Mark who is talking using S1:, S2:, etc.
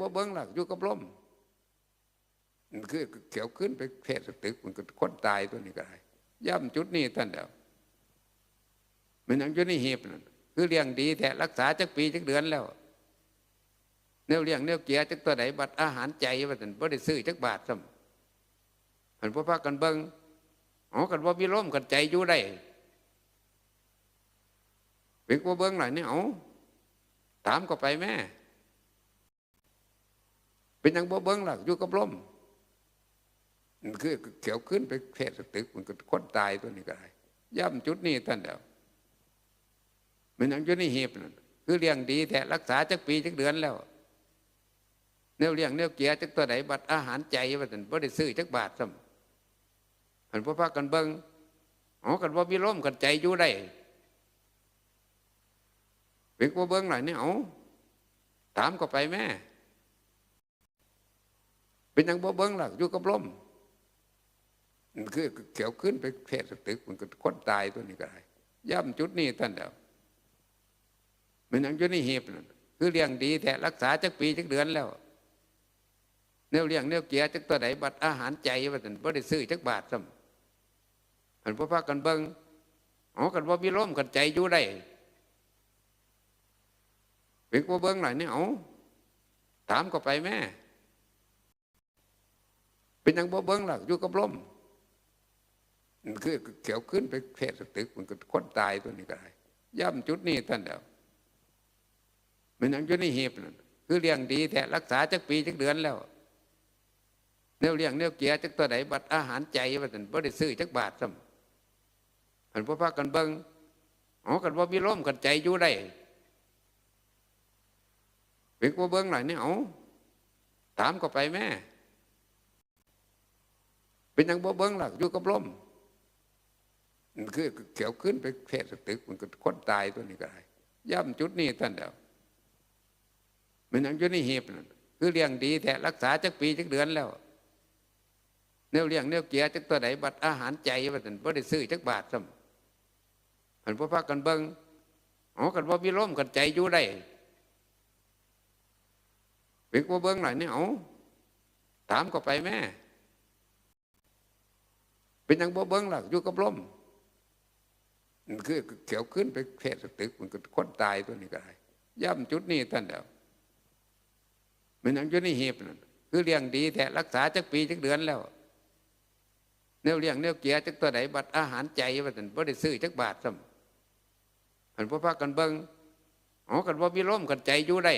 S1: บ่เบิ้งหลักอยู่กับลมมันคือเขี่ยวขึ้นไปเพศตึกมันก็คนตายตัวนี้ก็ได้ย่ำจุดนี้ท่านเดียวมันยังอยู่ในหีบนั่นคือเลี้ยงดีแต่รักษาจักปีจักเดือนแล้วเนื้อเลี้ยงเนื้อเกียจักตัวไหนบัตรอาหารใจว่าท่านบ่ได้ซื้อจักบาทซ้ำมันพวกพากันเบิ้งอ๋อกันว่ามีลมกันใจอยู่ได้เป็นว่าเบิ้งหน่อยนี่เอาถามก็ไปแม่ เป็นยังบ่เบิ้งหลักอยู่กับลมมันคือเขียวขึ้นไปเพศตึกมันก็คนตายตัวนี้ก็ได้ย่ำจุดนี้ท่านเดียวมันยังอยู่ในหีบนั่นคือเลี้ยงดีแต่รักษาจักปีจักเดือนแล้วเนื้อเลี้ยงเนื้อเกียจักตัวไหนบัตรอาหารใจว่าท่นบ่ได้ซื้อจักบาทซ้ำมันพวกพากันเบิ้งอ๋อกันว่ามีลมกันใจอยู่ได้เป็นว่าเบิ้งหน่อยนี่เอาถามก็ไปแม่ เป็นหยังบ่เบิ้งหลักอยู่กับลมมันคือเขียวขึ้นไปเพศสตึกมันก็คนตายตัวนี้ก็ได้ย่ำจุดนี้ท่านเดียวมันยังอยู่ในหีบนั่นคือเลี้ยงดีแต่รักษาจักปีจักเดือนแล้วเนื้อเลี้ยงเนื้อเกียจักตัวไหนบัตรอาหารใจว่าท่านบ่ได้ซื้อจักบาทซ้ำมันพวกพากันเบิ้งอ๋อกันว่ามีลมกันใจอยู่ได้เป็นว่าเบิ้งหน่อยนี่เอาถามก็ไปแม่ เป็นยังบ่เบิ้งหลักอยู่กับลมมันคือเขียวขึ้นไปเพศสตึกมันก็คนตายตัวนี้ก็ได้ย่ำจุดนี้ท่านเดียวมันยังอยู่ในหีบนั่นคือเลี้ยงดีแต่รักษาจักปีจักเดือนแล้วเนื้อเลี้ยงเนื้อเกียจักตัวไหนบัตรอาหารใจว่าท่านบ่ได้ซื้อจักบาทซ้ำมันพวกพากันเบิ้งอ๋อกันว่ามีลมกันใจอยู่ได้เป็นว่าเบิ้งหน่อยนี่เอาถามก็ไปแม่ เป็นหยังบ่เบิ้งหลักอยู่กับลมมันคือเขียวขึ้นไปเพศสตึกมันก็คนตายตัวนี้ก็ได้ย่ำจุดนี้ท่านเดียวมันยังอยู่ในหีบนั่นคือเลี้ยงดีแต่รักษาจักปีจักเดือนแล้วเนื้อเลี้ยงเนื้อเกียจักตัวไหนบัตรอาหารใจว่าท่านบ่ได้ซื้อจักบาทซ้ำมันพวกพากันเบิ้งอ๋อกันว่ามีลมกันใจอยู่ได้เป็นว่าเบิ้งหน่อยนี่ยเอาถามก็ไปแม่ เป็นหยังบ่เบิ้งหลักอยู่กับลมมันคือเขียวขึ้นไปเพศตึกมันก็คนตายตัวนี้ก็ได้ย่ำจุดนี้ท่านเดียวมันยังอยู่ในหีบนั่นคือเลี้ยงดีแต่รักษาจักปีจักเดือนแล้วเนื้อเลี้ยงเนื้อเกียจักตัวไหนบัตรอาหารใจว่าท่านบ่ได้ซื้อจักบาทซ้ำมันพวกพากันเบิ้งอ๋อกันว่ามีลมกันใจอยู่ได้